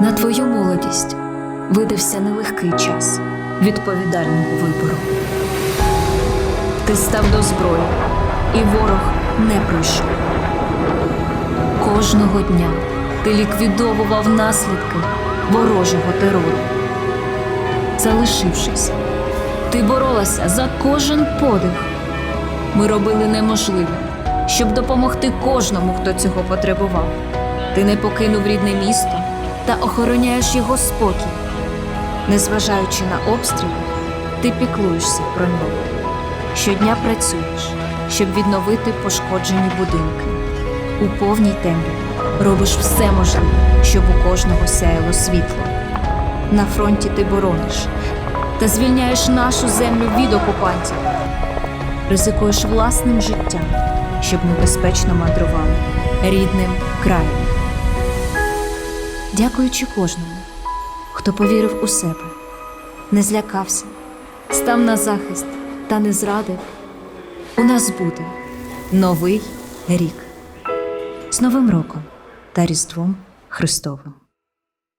На твою молодість видався нелегкий час відповідального вибору. Ти став до зброї, і ворог не пройшов. Кожного дня ти ліквідовував наслідки ворожого терору. Залишившись, ти боролася за кожен подих. Ми робили неможливе, щоб допомогти кожному, хто цього потребував. Ти не покинув рідне місто та охороняєш його спокій. Незважаючи на обстріли, ти піклуєшся про нього. Щодня працюєш, щоб відновити пошкоджені будинки. У повній темряві робиш все можливе, щоб у кожного сяяло світло. На фронті ти борониш та звільняєш нашу землю від окупантів. Ризикуєш власним життям, щоб ми безпечно мандрували рідним краєм. Дякуючи кожному, хто повірив у себе, не злякався, став на захист та не зрадив, у нас буде новий рік з Новим роком та Різдвом Христовим.